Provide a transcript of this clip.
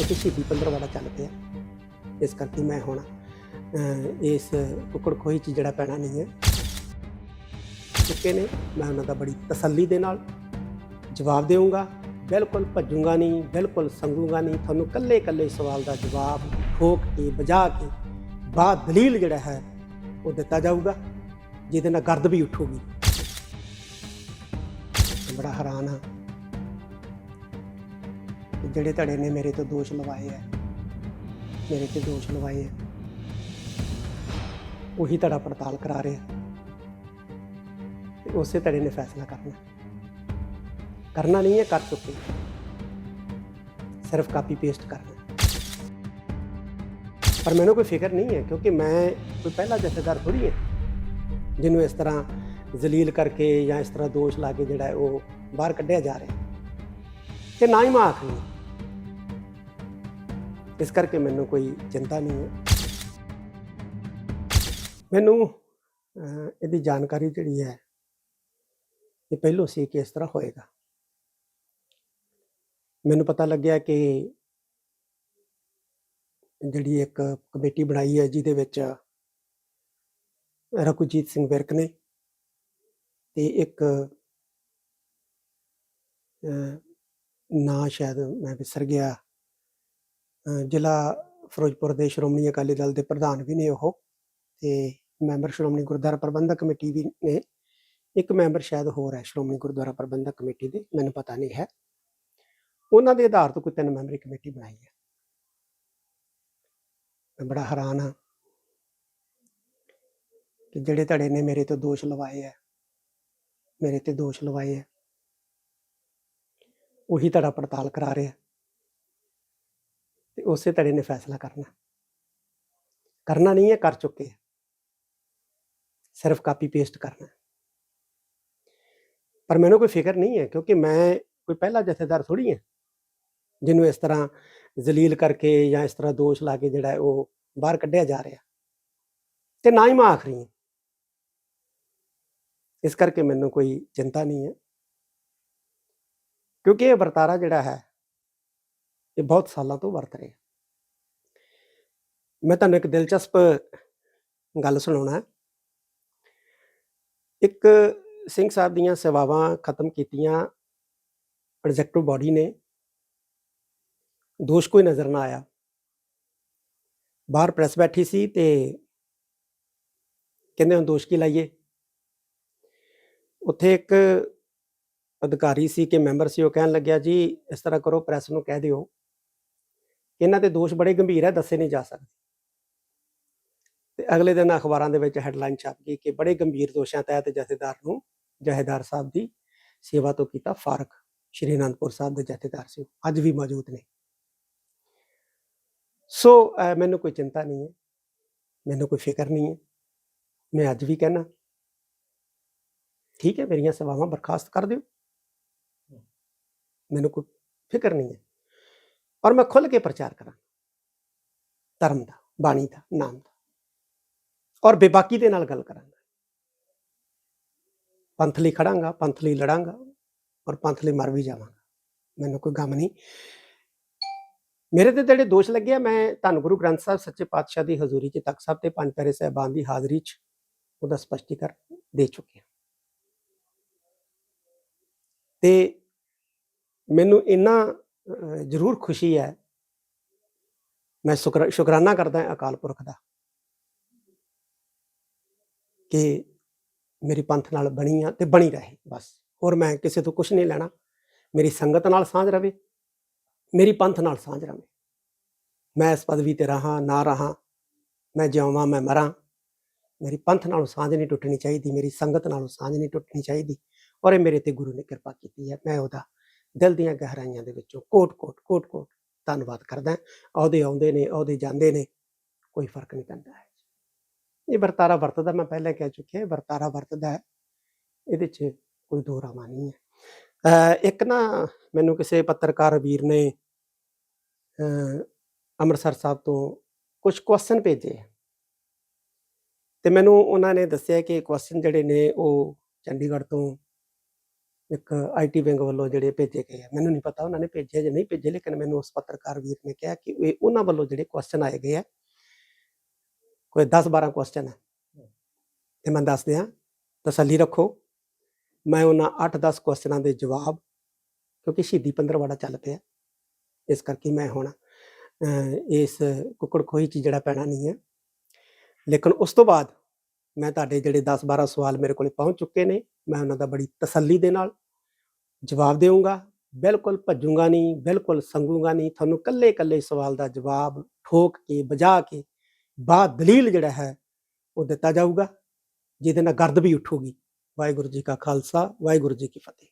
ਕਿਉਂਕਿ ਸ਼ਹੀਦੀ ਪੰਦਰਵਾੜਾ ਚੱਲ ਪਿਆ। ਇਸ ਕਰਕੇ ਮੈਂ ਹੁਣ ਅਹ, ਇਸ ਕੁੱਕੜ ਖੋਹੀ 'ਚ ਜਿਹੜਾ ਪੈਣਾ ਨਹੀਂ ਹੈ। ਚੁੱਕੇ ਨੇ ਮੈਂ ਉਹਨਾਂ ਦਾ ਬੜੀ ਤਸੱਲੀ ਦੇ ਨਾਲ ਜਵਾਬ ਦੇਵਾਂਗਾ ਬਿਲਕੁਲ ਭੱਜੂਗਾ ਨਹੀਂ ਬਿਲਕੁਲ ਸੰਗੂਗਾ ਨਹੀਂ। ਤੁਹਾਨੂੰ ਕੱਲੇ ਕੱਲੇ ਸਵਾਲ ਦਾ ਜਵਾਬ ਠੋਕ ਕੇ ਵਜਾ ਕੇ ਬਾਅਦ ਦਲੀਲ ਜਿਹੜਾ ਹੈ ਉਹ ਦਿੱਤਾ ਜਾਊਗਾ ਜਿਹਦੇ ਨਾਲ ਗਰਦ ਵੀ ਉੱਠੂਗੀ। ਬੜਾ ਹੈਰਾਨ ਹਾਂ। ਜਿਹੜੇ ਧੜੇ ਨੇ ਮੇਰੇ ਤੋਂ ਦੋਸ਼ ਲਵਾਏ ਆ। ਮੇਰੇ ਤੇ ਦੋਸ਼ ਲਵਾਏ ਆ। ਉਹੀ ਧੜਾ ਪੜਤਾਲ ਕਰਾ ਰਿਹਾ ਤੇ ਉਸੇ ਧੜੇ ਨੇ ਫੈਸਲਾ ਕਰਨਾ। ਕਰਨਾ ਨਹੀਂ ਹੈ, ਕਰ ਚੁੱਕੇ ਸਿਰਫ ਕਾਪੀ ਪੇਸਟ ਕਰਨਾ। ਪਰ ਮੈਨੂੰ ਕੋਈ ਫਿਕਰ ਨਹੀਂ ਹੈ, ਕਿਉਂਕਿ ਮੈਂ ਕੋਈ ਪਹਿਲਾ ਜਥੇਦਾਰ ਥੋੜੀ ਹੈ। ਜਿਹਨੂੰ ਇਸ ਤਰ੍ਹਾਂ ਜ਼ਲੀਲ ਕਰਕੇ ਜਾਂ ਇਸ ਤਰ੍ਹਾਂ ਦੋਸ਼ ਲਾ ਕੇ ਜਿਹੜਾ ਉਹ ਬਾਹਰ ਕੱਢਿਆ ਜਾ ਰਿਹਾ। ਤੇ ਨਾ ਹੀ ਮੈਂ ਆਖਰੀ ਇਸ ਕਰਕੇ ਮੈਨੂੰ ਕੋਈ ਚਿੰਤਾ ਨਹੀਂ ਹੈ। ਮੈਨੂੰ ਇਹਦੀ ਜਾਣਕਾਰੀ ਜਿਹੜੀ ਹੈ ਇਹ ਪਹਿਲੋਂ ਸੀ ਕਿ ਇਸ ਤਰ੍ਹਾਂ ਹੋਏਗਾ। ਮੈਨੂੰ ਪਤਾ ਲੱਗਿਆ ਕਿ ਜਿਹੜੀ ਇੱਕ ਕਮੇਟੀ ਬਣਾਈ ਹੈ ਜਿਹਦੇ ਵਿੱਚ ਰਘੁਜੀਤ ਸਿੰਘ ਵਿਰਕ ਨੇ ਤੇ ਇੱਕ ਅਹ, ਨਾਂ ਸ਼ਾਇਦ ਮੈਂ ਵਿਸਰ ਗਿਆ। ਜ਼ਿਲ੍ਹਾ ਫਿਰੋਜ਼ਪੁਰ ਦੇ ਸ਼੍ਰੋਮਣੀ ਅਕਾਲੀ ਦਲ ਦੇ ਪ੍ਰਧਾਨ ਵੀ ਨੇ ਉਹ ਤੇ ਮੈਂਬਰ ਸ਼੍ਰੋਮਣੀ ਗੁਰਦੁਆਰਾ ਪ੍ਰਬੰਧਕ ਕਮੇਟੀ ਵੀ ਨੇ। ਇੱਕ ਮੈਂਬਰ ਸ਼ਾਇਦ ਹੋਰ ਹੈ ਸ਼੍ਰੋਮਣੀ ਗੁਰਦੁਆਰਾ ਪ੍ਰਬੰਧਕ ਕਮੇਟੀ ਦੇ, ਮੈਨੂੰ ਪਤਾ ਨਹੀਂ ਹੈ। ਉਹਨਾਂ ਦੇ ਆਧਾਰ ਤੋਂ ਕੋਈ ਤਿੰਨ ਮੈਂਬਰੀ ਕਮੇਟੀ ਬਣਾਈ ਹੈ। ਮੈਂ ਬੜਾ ਹੈਰਾਨ ਹਾਂ ਕਿ ਜਿਹੜੇ ਧੜੇ ਨੇ ਮੇਰੇ ਤੋਂ ਦੋਸ਼ ਲਵਾਏ ਆ ਮੇਰੇ ਤੇ ਦੋਸ਼ ਲਵਾਏ ਆ ਉਹੀ ਧੜਾ ਪੜਤਾਲ ਕਰਾ ਰਿਹਾ। ਉਸੇ ਧੜੇ ਨੇ ਫੈਸਲਾ ਕਰਨਾ। ਕਰਨਾ ਨਹੀਂ ਹੈ, ਕਰ ਚੁੱਕੇ ਆ। ਸਿਰਫ ਕਾਪੀ ਪੇਸਟ ਕਰਨਾ ਪਰ ਮੈਨੂੰ ਕੋਈ ਫਿਕਰ ਨਹੀਂ ਹੈ, ਕਿਉਂਕਿ ਮੈਂ ਕੋਈ ਪਹਿਲਾ ਜਥੇਦਾਰ ਥੋੜੀ ਹਾਂ, ਜਿਹਨੂੰ ਇਸ ਤਰ੍ਹਾਂ ਜ਼ਲੀਲ ਕਰਕੇ ਜਾਂ ਇਸ ਤਰ੍ਹਾਂ ਦੋਸ਼ ਲਾ ਕੇ ਜਿਹੜਾ ਉਹ ਬਾਹਰ ਕੱਢਿਆ ਜਾ ਰਿਹਾ। ਤੇ ਨਾ ਹੀ ਮੈਂ ਆਖਰੀ ਹਾਂ। ਇਸ ਕਰਕੇ ਮੈਨੂੰ ਕੋਈ ਚਿੰਤਾ ਨਹੀਂ ਹੈ। ਕਿਉਂਕਿ ਇਹ ਵਰਤਾਰਾ ਜਿਹੜਾ ਹੈ, ਇਹ ਬਹੁਤ ਸਾਲਾਂ ਤੋਂ ਵਰਤ ਰਿਹਾ। ਮੈਂ ਤੁਹਾਨੂੰ ਇੱਕ ਦਿਲਚਸਪ ਗੱਲ ਸੁਣਾਉਣਾ ਇੱਕ ਸਿੰਘ ਸਾਹਿਬ ਦੀਆਂ ਸੇਵਾਵਾਂ ਖਤਮ ਕੀਤੀਆਂ ਐਗਜ਼ੈਕਟਿਵ ਬਾਡੀ ਨੇ। ਦੋਸ਼ ਕੋਈ ਨਜ਼ਰ ਨਾ ਆਇਆ। ਬਾਹਰ ਪ੍ਰੈਸ ਬੈਠੀ ਸੀ ਤੇ ਕਹਿੰਦੇ ਹੁਣ ਦੋਸ਼ ਕੀ ਲਾਈਏ? ਉੱਥੇ ਇੱਕ ਅਧਿਕਾਰੀ ਸੀ ਕਿ ਮੈਂਬਰ ਸੀ, ਉਹ ਕਹਿਣ ਲੱਗਿਆ, ਜੀ, ਇਸ ਤਰ੍ਹਾਂ ਕਰੋ ਪ੍ਰੈਸ ਨੂੰ ਕਹਿ ਦਿਓ। ਇਹਨਾਂ ਤੇ ਦੋਸ਼ ਬੜੇ ਗੰਭੀਰ ਹੈ, ਦੱਸੇ ਨਹੀਂ ਜਾ ਸਕਦੇ। ਤੇ ਅਗਲੇ ਦਿਨ ਅਖਬਾਰਾਂ ਦੇ ਵਿੱਚ ਹੈਡਲਾਈਨ ਛਪ ਗਈ ਕਿ ਬੜੇ ਗੰਭੀਰ ਦੋਸ਼ਾਂ ਤਹਿਤ ਜਥੇਦਾਰ ਨੂੰ ਜਥੇਦਾਰ ਸਾਹਿਬ ਦੀ ਸੇਵਾ ਤੋਂ ਕੀਤਾ ਫਾਰਕ ਸ਼੍ਰੀ ਅਨੰਦਪੁਰ ਸਾਹਿਬ ਦੇ ਜਥੇਦਾਰ ਸੀ ਉਹ, ਅੱਜ ਵੀ ਮੌਜੂਦ ਨੇ। ਸੋ ਮੈਨੂੰ ਕੋਈ ਚਿੰਤਾ ਨਹੀਂ ਹੈ। ਮੈਨੂੰ ਕੋਈ ਫਿਕਰ ਨਹੀਂ ਹੈ। ਮੈਂ ਅੱਜ ਵੀ ਕਹਿਣਾ ਠੀਕ ਹੈ ਮੇਰੀਆਂ ਸੇਵਾਵਾਂ ਬਰਖਾਸਤ ਕਰ ਦਿਓ। ਮੈਨੂੰ ਕੋਈ ਫਿਕਰ ਨਹੀਂ ਹੈ। ਔਰ ਮੈਂ ਖੁੱਲ ਕੇ ਪ੍ਰਚਾਰ ਕਰਾਂ। ਧਰਮ ਦਾ ਬਾਣੀ ਦਾ ਨਾਮ ਦਾ। ਔਰ ਬੇਬਾਕੀ ਦੇ ਨਾਲ ਗੱਲ ਕਰਾਂਗਾ। ਪੰਥ ਲਈ ਖੜਾਂਗਾ, ਪੰਥ ਲਈ ਲੜਾਂਗਾ ਔਰ ਪੰਥ ਲਈ ਮਰ ਵੀ ਜਾਵਾਂਗਾ। ਮੈਨੂੰ ਕੋਈ ਗਮ ਨਹੀਂ। ਮੇਰੇ ਤੇ ਜਿਹੜੇ ਦੋਸ਼ ਲੱਗੇ ਆ, ਮੈਂ ਧੰਨ ਗੁਰੂ ਗ੍ਰੰਥ ਸਾਹਿਬ, ਸੱਚੇ ਪਾਤਸ਼ਾਹ ਦੀ ਹਜ਼ੂਰੀ 'ਚ ਤਖਤ ਸਾਹਿਬ ਤੇ ਪੰਜ ਪਿਆਰੇ ਸਾਹਿਬਾਨ ਦੀ ਹਾਜ਼ਰੀ 'ਚ ਉਹਦਾ ਸਪਸ਼ਟੀਕਰਨ ਦੇ ਚੁੱਕਿਆ ਹਾਂ। ਤੇ ਮੈਨੂੰ ਇੰਨਾ ਜ਼ਰੂਰ ਖੁਸ਼ੀ ਹੈ, ਮੈਂ ਸ਼ੁਕਰ, ਸ਼ੁਕਰਾਨਾ ਕਰਦਾ ਹਾਂ ਅਕਾਲ ਪੁਰਖ ਦਾ। ਕਿ ਮੇਰੀ ਪੰਥ ਨਾਲ ਬਣੀ ਆ ਤੇ ਬਣੀ ਰਹੇ, ਬਸ। ਹੋਰ ਮੈਂ ਕਿਸੇ ਤੋਂ ਕੁਝ ਨਹੀਂ ਲੈਣਾ। ਮੇਰੀ ਸੰਗਤ ਨਾਲ ਸਾਂਝ ਰਵੇ, ਮੇਰੀ ਪੰਥ ਨਾਲ ਸਾਂਝ ਰਵੇ। ਮੈਂ ਇਸ ਪਦਵੀ ਤੇ ਰਹਾ, ਨਾ ਰਹਾ, ਮੈਂ ਜਿਉਵਾਂ ਮੈਂ ਮਰਾਂ। ਮੇਰੀ ਪੰਥ ਨਾਲੋਂ ਸਾਂਝ ਨਹੀਂ ਟੁੱਟਣੀ ਚਾਹੀਦੀ, ਮੇਰੀ ਸੰਗਤ ਨਾਲੋਂ ਸਾਂਝ ਨਹੀਂ ਟੁੱਟਣੀ ਚਾਹੀਦੀ। ਔਰ ਇਹ ਮੇਰੇ ਤੇ ਗੁਰੂ ਨੇ ਕਿਰਪਾ ਕੀਤੀ ਹੈ। ਮੈਂ ਉਹਦਾ ਦਿਲ ਦੀਆਂ ਗਹਿਰਾਈਆਂ ਦੇ ਵਿੱਚੋਂ ਕੋਟ ਕੋਟ ਕੋਟ ਕੋਟ ਧੰਨਵਾਦ ਕਰਦਾ। ਅਹੁਦੇ ਆਉਂਦੇ ਨੇ, ਅਹੁਦੇ ਜਾਂਦੇ ਨੇ, ਕੋਈ ਫ਼ਰਕ ਨਹੀਂ ਪੈਂਦਾ ਹੈ। ਇਹ ਵਰਤਾਰਾ ਵਰਤਦਾ ਮੈਂ ਪਹਿਲਾਂ ਕਹਿ ਚੁੱਕਿਆ, ਇਹ ਵਰਤਾਰਾ ਵਰਤਦਾ ਹੈ। ਇਹਦੇ 'ਚ ਕੋਈ ਦੋ ਰਾਮਾ ਨਹੀਂ ਹੈ। ਅਹ ਇੱਕ ਨਾ ਮੈਨੂੰ ਕਿਸੇ ਪੱਤਰਕਾਰ ਵੀਰ ਨੇ, ਅਹ ਅੰਮ੍ਰਿਤਸਰ ਸਾਹਿਬ ਤੋਂ ਕੁਝ ਕੁਐਸਚਨ ਭੇਜੇ ਤੇ ਮੈਨੂੰ ਉਹਨਾਂ ਨੇ ਦੱਸਿਆ ਕਿ ਕੁਐਸਚਨ ਜਿਹੜੇ ਨੇ ਉਹ ਚੰਡੀਗੜ੍ਹ ਤੋਂ ਇੱਕ ਆਈਟੀ ਵਿੰਗ ਵੱਲੋਂ ਜਿਹੜੇ ਭੇਜੇ ਗਏ ਆ ਮੈਨੂੰ ਨਹੀਂ ਪਤਾ ਉਹਨਾਂ ਨੇ ਭੇਜੇ ਜਾਂ ਨਹੀਂ ਭੇਜੇ, ਲੇਕਿਨ ਮੈਨੂੰ ਉਸ ਪੱਤਰਕਾਰ ਵੀਰ ਨੇ ਕਿਹਾ ਕਿ ਇਹ ਉਹਨਾਂ ਵੱਲੋਂ ਜਿਹੜੇ ਕੁਐਸਚਨ ਆਏ ਗਏ ਆ ਕੋਈ 10 12 ਕੁਐਸਚਨ ਹੈ। ਤੇ ਮੈਂ ਦੱਸ ਦਿਆਂ ਤਸੱਲੀ ਰੱਖੋ। ਮੈਂ ਉਹਨਾਂ 8-10 ਕੁਐਸਚਨਾਂ ਦੇ ਜਵਾਬ, ਕਿਉਂਕਿ ਸ਼ਹੀਦੀ ਪੰਦਰਵਾੜਾ ਚੱਲ ਪਿਆ। ਇਸ ਕਰਕੇ ਮੈਂ ਹੁਣ ਇਸ ਕੁੱਕੜ ਖੋਈ ਚ ਜਿਹੜਾ ਪੈਣਾ ਨਹੀਂ ਹੈ। ਲੇਕਿਨ ਉਸ ਤੋਂ ਬਾਅਦ ਮੈਂ ਤੁਹਾਡੇ ਜਿਹੜੇ 10-12 ਸਵਾਲ ਮੇਰੇ ਕੋਲੇ ਪਹੁੰਚ ਚੁੱਕੇ ਨੇ, ਮੈਂ ਉਹਨਾਂ ਦਾ ਬੜੀ ਤਸੱਲੀ ਦੇ ਨਾਲ ਜਵਾਬ ਦੇਵਾਂਗਾ ਬਿਲਕੁਲ ਭੱਜੂਗਾ ਨਹੀਂ, ਬਿਲਕੁਲ ਸੰਗੂਗਾ ਨਹੀਂ। ਤੁਹਾਨੂੰ ਕੱਲੇ ਕੱਲੇ ਸਵਾਲ ਦਾ ਜਵਾਬ ਠੋਕ ਕੇ ਬਜਾ ਕੇ ਬਾਅਦ ਦਲੀਲ ਜਿਹੜਾ ਹੈ, ਉਹ ਦਿੱਤਾ ਜਾਊਗਾ, ਜਿਹਦੇ ਨਾਲ ਗਰਦ ਵੀ ਉੱਠੂਗੀ। ਵਾਹਿਗੁਰੂ ਜੀ ਕਾ ਖਾਲਸਾ, ਵਾਹਿਗੁਰੂ ਜੀ ਕੀ ਫਤਿਹ।